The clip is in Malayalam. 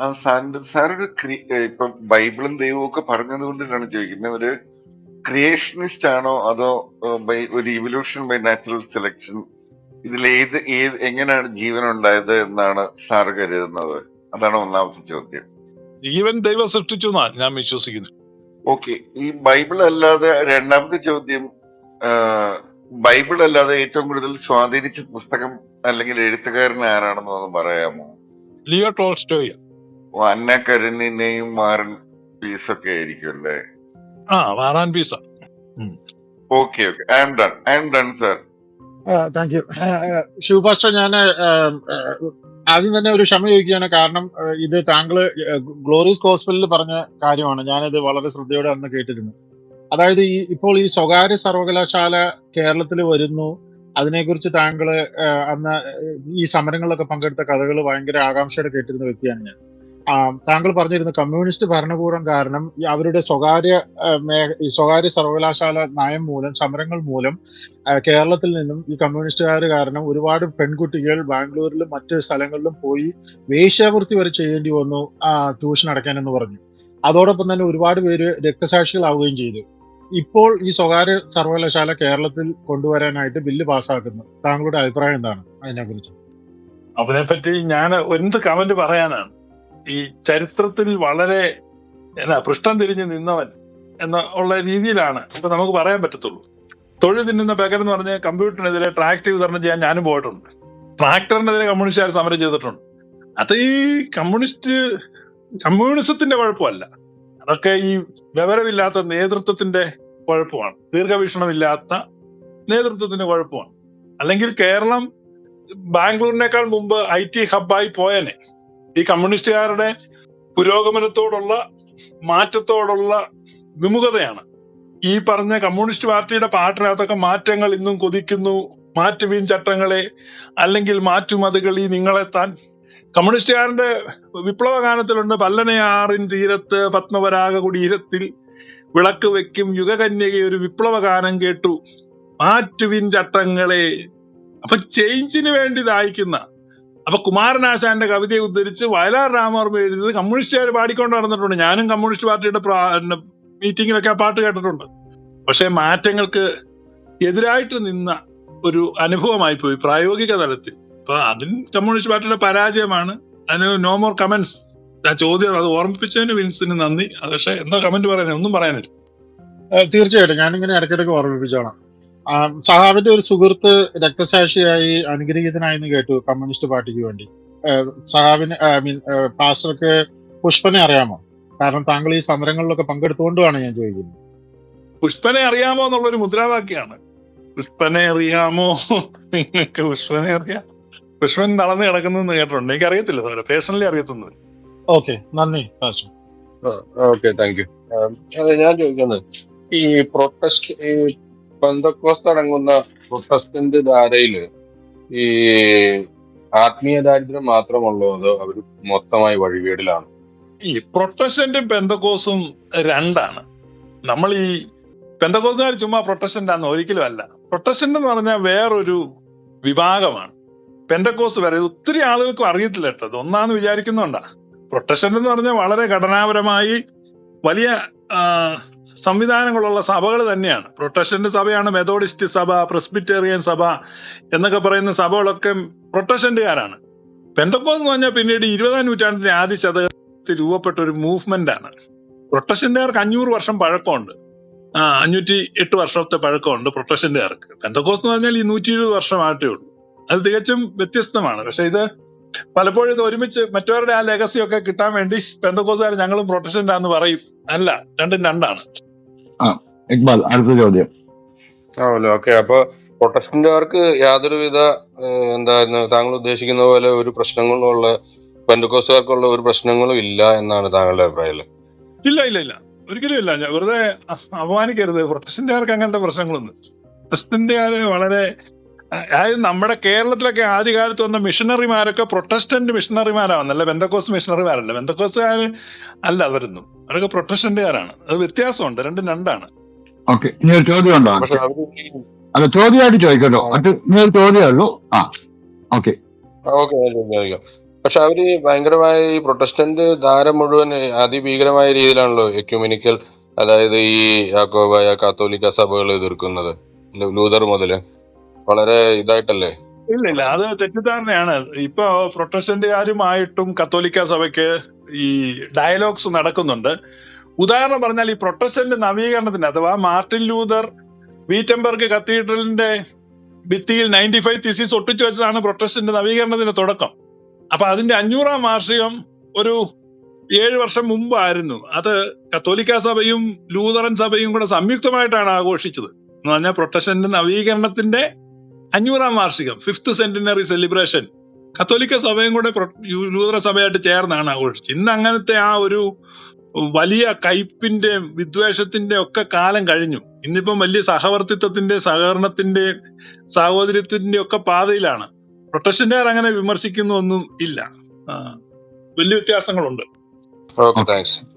ആ സാറിന്റെ സാറൊരു ക്രി- ഏ, ഇപ്പൊ ബൈബിളും ദൈവവും ഒക്കെ പറഞ്ഞത് കൊണ്ടിട്ടാണ് ചോദിക്കുന്നത്. ഒരു ക്രിയേഷനിസ്റ്റ് ആണോ അതോ ഏ, by- ഒരു ഇവല്യൂഷൻ ബൈ നാച്ചുറൽ സെലക്ഷൻ ഇതിൽ ഏത് ഏത് എങ്ങനെയാണ് ജീവൻ ഉണ്ടായത് എന്നാണ് സാറ് കരുതുന്നത്? അതാണ് ഒന്നാമത്തെ ചോദ്യം. ജീവൻ ദൈവം സൃഷ്ടിച്ചു എന്നാ ഞാൻ വിശ്വസിക്കുന്നു. ഓക്കെ ഈ ബൈബിൾ അല്ലാതെ രണ്ടാമത്തെ ചോദ്യം ആ, ബൈബിൾ അല്ലാതെ ഏറ്റവും കൂടുതൽ സ്വാധീനിച്ച പുസ്തകം അല്ലെങ്കിൽ എഴുത്തുകാരൻ ആരാണെന്ന് ഒന്ന് പറയാമോ? Leo Tolstoy. കരനിനെയും മാറൻ പീസൊക്കെ ആയിരിക്കും അല്ലേ? ആ വാറാൻ പീസ okay okay I'm done I'm done sir thank you ശിവപാസ്റ്റർ ഞാൻ ആദ്യം തന്നെ ഒരു ക്ഷമ ചോദിക്കുകയാണ്. കാരണം ഇത് താങ്കൾ ഗ്ലോറിയസ് ഹോസ്പിറ്റലിൽ പറഞ്ഞ കാര്യമാണ്. ഞാനത് വളരെ ശ്രദ്ധയോടെ അന്ന് കേട്ടിരുന്നു. അതായത് ഈ ഇപ്പോൾ ഈ സ്വകാര്യ സർവകലാശാല കേരളത്തിൽ വരുന്നു. അതിനെക്കുറിച്ച് താങ്കൾ അന്ന് ഈ സമരങ്ങളിലൊക്കെ പങ്കെടുത്ത കഥകൾ ഭയങ്കര ആകാംക്ഷയോടെ കേട്ടിരുന്ന വ്യക്തിയാണ് ഞാൻ. താങ്കൾ പറഞ്ഞിരുന്ന കമ്മ്യൂണിസ്റ്റ് ഭരണകൂടം കാരണം അവരുടെ സ്വകാര്യ സ്വകാര്യ സർവകലാശാല നയം മൂലം സമരങ്ങൾ മൂലം കേരളത്തിൽ നിന്നും ഈ കമ്മ്യൂണിസ്റ്റുകാർ കാരണം ഒരുപാട് പെൺകുട്ടികൾ ബാംഗ്ലൂരിലും മറ്റ് സ്ഥലങ്ങളിലും പോയി വേശ്യാവൃത്തി വരെ ചെയ്യേണ്ടി വന്നു ട്യൂഷൻ അടയ്ക്കാനെന്ന് പറഞ്ഞു. അതോടൊപ്പം തന്നെ ഒരുപാട് പേര് രക്തസാക്ഷികളാവുകയും ചെയ്തു. ഇപ്പോൾ ഈ സ്വകാര്യ സർവകലാശാല കേരളത്തിൽ കൊണ്ടുവരാനായിട്ട് ബില്ല് പാസ്സാക്കുന്നു. താങ്കളുടെ അഭിപ്രായം എന്താണ്? അതിനെക്കുറിച്ച്. അതിനെപ്പറ്റി ഞാൻ എന്ത് കമന്റ് പറയാനാണ്? ഈ ചരിത്രത്തിൽ വളരെ എന്നാ പൃഷ്ഠം തിരിഞ്ഞ് നിന്നവൻ എന്ന ഉള്ള രീതിയിലാണ് ഇപ്പൊ നമുക്ക് പറയാൻ പറ്റത്തുള്ളൂ. തൊഴിൽ തിന്നുന്ന ബേക്കർ എന്ന് പറഞ്ഞ കമ്പ്യൂട്ടറിനെതിരെ ട്രാക്ടർ വിതരണം ചെയ്യാൻ ഞാനും പോയിട്ടുണ്ട്. ട്രാക്ടറിനെതിരെ കമ്മ്യൂണിസ്റ്റുകാർ സമരം ചെയ്തിട്ടുണ്ട്? അത് ഈ കമ്മ്യൂണിസ്റ്റ് കമ്മ്യൂണിസത്തിന്റെ കുഴപ്പമല്ല. അതൊക്കെ ഈ വിവരമില്ലാത്ത നേതൃത്വത്തിന്റെ കുഴപ്പമാണ്. ദീർഘവീക്ഷണമില്ലാത്ത നേതൃത്വത്തിന്റെ കുഴപ്പമാണ്. അല്ലെങ്കിൽ കേരളം ബാംഗ്ലൂരിനേക്കാൾ മുമ്പ് ഐ ടി ഹബ്ബായി പോയനെ. ഈ കമ്മ്യൂണിസ്റ്റുകാരുടെ പുരോഗമനത്തോടുള്ള മാറ്റത്തോടുള്ള വിമുഖതയാണ്. ഈ പറഞ്ഞ കമ്മ്യൂണിസ്റ്റ് പാർട്ടിയുടെ പാട്ടിനകത്തൊക്കെ മാറ്റങ്ങൾ ഇന്നും കൊതിക്കുന്നു മാറ്റുവീൻ ചട്ടങ്ങളെ അല്ലെങ്കിൽ മാറ്റുമതുകളി നിങ്ങളെത്താൻ കമ്മ്യൂണിസ്റ്റുകാരന്റെ വിപ്ലവ ഗാനത്തിലുണ്ട് പല്ലനയാറിൻ തീരത്ത് പത്മപരാഗ കുടീരത്തിൽ വിളക്ക് വെക്കും യുഗകന്യക ഒരു വിപ്ലവ ഗാനം കേട്ടു. മാറ്റുവിൻ ചട്ടങ്ങളെ. അപ്പൊ ചേഞ്ചിന് വേണ്ടി ദാഹിക്കുന്ന അപ്പൊ കുമാരനാശാന്റെ കവിതയെ ഉദ്ധരിച്ച് വയലാർ രാമവർമ്മ എഴുതിയത് കമ്മ്യൂണിസ്റ്റുകാർ പാടിക്കൊണ്ട് നടന്നിട്ടുണ്ട്. ഞാനും കമ്മ്യൂണിസ്റ്റ് പാർട്ടിയുടെ മീറ്റിങ്ങിലൊക്കെ ആ പാട്ട് കേട്ടിട്ടുണ്ട്. പക്ഷെ മാറ്റങ്ങൾക്ക് എതിരായിട്ട് നിന്ന ഒരു അനുഭവമായി പോയി പ്രായോഗിക തലത്തിൽ. അപ്പൊ അതിന് കമ്മ്യൂണിസ്റ്റ് പാർട്ടിയുടെ പരാജയമാണ്. അതിന് നോ മോർ കമന്റ്സ് ആ ചോദ്യം അത് ഓർമ്മിപ്പിച്ചതിന് വിൻസിന് നന്ദി. പക്ഷേ എന്താ കമന്റ് പറയാനേ? ഒന്നും പറയാനില്ല. തീർച്ചയായിട്ടും. ഞാനിങ്ങനെ ഇടയ്ക്കിടയ്ക്ക് ഓർമ്മിപ്പിച്ചോളാം. സഹാബിന്റെ ഒരു സുഹൃത്ത് രക്തസാക്ഷിയായി അനുഗ്രഹീതനായി എന്ന് കേട്ടു കമ്മ്യൂണിസ്റ്റ് പാർട്ടിക്ക് വേണ്ടി. സഹാബിന് ഐ മീൻ പാസ്റ്റർക്ക് പുഷ്പനെ അറിയാമോ? കാരണം താങ്കൾ ഈ സമരങ്ങളിലൊക്കെ പങ്കെടുത്തുകൊണ്ടുമാണ് ഞാൻ ചോദിക്കുന്നത്. പുഷ്പനെ അറിയാമോ എന്നുള്ളൊരു മുദ്രാവാക്യാണ് പുഷ്പനെ അറിയാമോ? നിങ്ങൾക്ക് പുഷ്പനെ അറിയാം. പുഷ്പൻ നടന്നു കിടക്കുന്നു കേട്ടിട്ടുണ്ട്. എനിക്ക് അറിയത്തില്ല സാറേ പേഴ്സണലി അറിയത്തുന്നത് ഓക്കെ നന്ദി പാസ്റ്റർ. Okay thank you. അതെ ഞാൻ ചോദിക്കുന്നത് ഈ പ്രൊട്ടസ്റ്റ് ഈ പെന്തക്കോസ്ത് അടങ്ങുന്ന പ്രൊട്ടസ്റ്റന്റ് ധാരയിൽ ഈ ആത്മീയ ദാരിദ്ര്യം മാത്രമുള്ളൂ അത് അവർ മൊത്തമായി വഴികേടിലാണ്. ഈ പ്രൊട്ടസ്റ്റന്റും പെന്തക്കോസും രണ്ടാണ്. നമ്മൾ ഈ പെന്തക്കോസുകാർ ചുമ്മാ പ്രൊട്ടസ്റ്റന്റ് ആണെന്ന് ഒരിക്കലും അല്ല. പ്രൊട്ടസ്റ്റന്റ് എന്ന് പറഞ്ഞാൽ വേറൊരു വിഭാഗമാണ്. പെന്തക്കോസ് വരെ ഒത്തിരി ആളുകൾക്കും അറിയത്തില്ല കേട്ടോ. ഒന്നാന്ന് വിചാരിക്കുന്നുണ്ടാ. പ്രൊട്ടസ്റ്റന്റ് എന്ന് പറഞ്ഞാൽ വളരെ ഘടനാപരമായി വലിയ സംവിധാനങ്ങളുള്ള സഭകൾ തന്നെയാണ്. പ്രൊട്ടസ്റ്റന്റ് സഭയാണ് മെതോഡിസ്റ്റ് സഭ പ്രസ്ബിറ്റേറിയൻ സഭ എന്നൊക്കെ പറയുന്ന സഭകളൊക്കെ പ്രൊട്ടസ്റ്റന്റുകാരാണ്. പെന്തക്കോസ് എന്ന് പറഞ്ഞാൽ പിന്നീട് ഇരുപതാം നൂറ്റാണ്ടിന്റെ ആദ്യ ശതകത്തിൽ രൂപപ്പെട്ട ഒരു മൂവ്മെന്റ് ആണ് പ്രൊട്ടസ്റ്റന്റുകാർക്ക് അഞ്ഞൂറ് വർഷം പഴക്കമുണ്ട്. ആ അഞ്ഞൂറ്റി എട്ട് വർഷത്തെ പഴക്കമുണ്ട് പ്രൊട്ടസ്റ്റന്റുകാർക്ക്. പെന്തക്കോസ് എന്ന് പറഞ്ഞാൽ ഈ നൂറ്റി ഇരുപത് വർഷമായിട്ടേ ഉള്ളൂ. അത് തികച്ചും വ്യത്യസ്തമാണ്. പക്ഷെ ഇത് പലപ്പോഴും ഇത് ഒരുമിച്ച് മറ്റവരുടെ ആ ലെഗസി ഒക്കെ കിട്ടാൻ വേണ്ടി പെന്തക്കോസുകാർ ഞങ്ങളും പ്രൊട്ടസ്റ്റന്റ് ആന്ന് പറയും. അല്ല രണ്ടും രണ്ടാണ്. ഇക്ബാൽ അടുത്ത ചോദ്യം. ആണല്ലോ ഓക്കെ അപ്പൊ പ്രൊട്ടസ്റ്റന്റുകാർക്ക് യാതൊരുവിധ എന്തായിരുന്നു താങ്കൾ ഉദ്ദേശിക്കുന്ന പോലെ ഒരു പ്രശ്നങ്ങളും ഉള്ള പെന്തക്കോസുകാർക്കുള്ള ഒരു പ്രശ്നങ്ങളും ഇല്ല എന്നാണ് താങ്കളുടെ അഭിപ്രായം? ഇല്ല ഇല്ല ഇല്ല. ഒരിക്കലും ഇല്ല. വെറുതെ അപമാനിക്കരുത്. പ്രൊട്ടസ്റ്റന്റുകാർക്ക് അങ്ങനത്തെ പ്രശ്നങ്ങളൊന്നും. പ്രൊട്ടസ്റ്റന്റുകാര് വളരെ അതായത് നമ്മുടെ കേരളത്തിലൊക്കെ ആദ്യകാലത്ത് വന്ന മിഷണറിമാരൊക്കെ പ്രൊട്ടസ്റ്റന്റ് മിഷണറിമാരാണ് അല്ല ബെന്തക്കോസ് മിഷണറിമാരല്ല ബെന്തക്കോസുകാർ അല്ല അവരൊന്നും. അവരൊക്കെ പ്രൊട്ടസ്റ്റന്റുകാരാണ് അത് വ്യത്യാസമുണ്ട്. രണ്ടും രണ്ടാണ്. ഓക്കെ ഇനി ഒരു ചോദ്യം ഉണ്ടോ? പക്ഷെ അവർ ഈ അല്ല ചോദ്യമായിട്ട് ചോദിക്കട്ടോ. ആ. അത് ഇനി ഒരു ചോദ്യമേ ഉള്ളൂ. ആ. ഓക്കെ ഓക്കെ ഞാൻ ചോദിക്കാം പക്ഷെ അവർ ഭയങ്കരമായ ഈ പ്രൊട്ടസ്റ്റന്റ് ധാരം മുഴുവൻ അതിഭീകരമായ രീതിയിലാണല്ലോ എക്യുമിനിക്കൽ അതായത് ഈ യാക്കോബായ കാത്തോലിക്ക സഭകൾ എതിർക്കുന്നത്. ലൂതർ മുതൽ. വളരെ ഇതായിട്ടല്ലേ? ഇല്ല ഇല്ല അത് തെറ്റിദ്ധാരണയാണ്. ഇപ്പൊ പ്രൊട്ടസ്റ്റന്റുകാരുമായിട്ടും കത്തോലിക്ക സഭയ്ക്ക് ഈ ഡയലോഗ്സ് നടക്കുന്നുണ്ട്. ഉദാഹരണം പറഞ്ഞാൽ ഈ പ്രൊട്ടസ്റ്റന്റ് നവീകരണത്തിന് അഥവാ മാർട്ടിൻ ലൂതർ വീറ്റംബർഗ് കത്തീഡ്രലിന്റെ ഭിത്തിയിൽ നയന്റി ഫൈവ് തിസീസ് ഒട്ടിച്ചു വെച്ചതാണ് പ്രൊട്ടസ്റ്റന്റ് നവീകരണത്തിന്റെ തുടക്കം. അപ്പൊ അതിന്റെ അഞ്ഞൂറാം വാർഷികം ഒരു ഏഴ് വർഷം മുമ്പായിരുന്നു. അത് കത്തോലിക്ക സഭയും ലൂതറൻ സഭയും കൂടെ സംയുക്തമായിട്ടാണ് ആഘോഷിച്ചത്. എന്ന് പറഞ്ഞാൽ പ്രൊട്ടസ്റ്റന്റ് നവീകരണത്തിന്റെ അഞ്ഞൂറാം വാർഷികം ഫിഫ്ത് സെന്റിനറി സെലിബ്രേഷൻ കത്തോലിക്ക സഭയും കൂടെ ലൂതറ സഭയായിട്ട് ചേർന്നാണ് ആഘോഷിച്ചത് ഇന്ന് അങ്ങനത്തെ ആ ഒരു വലിയ കയ്പിന്റെ വിദ്വേഷത്തിന്റെ ഒക്കെ കാലം കഴിഞ്ഞു. ഇന്നിപ്പം വലിയ സഹവർത്തിത്വത്തിന്റെ സഹകരണത്തിന്റെ സാഹോദര്യത്തിന്റെ ഒക്കെ പാതയിലാണ്. പ്രൊട്ടസ്റ്റന്റുകാർ അങ്ങനെ വിമർശിക്കുന്നൊന്നും ഇല്ല. ആ, വലിയ വ്യത്യാസങ്ങളുണ്ട്. Okay thanks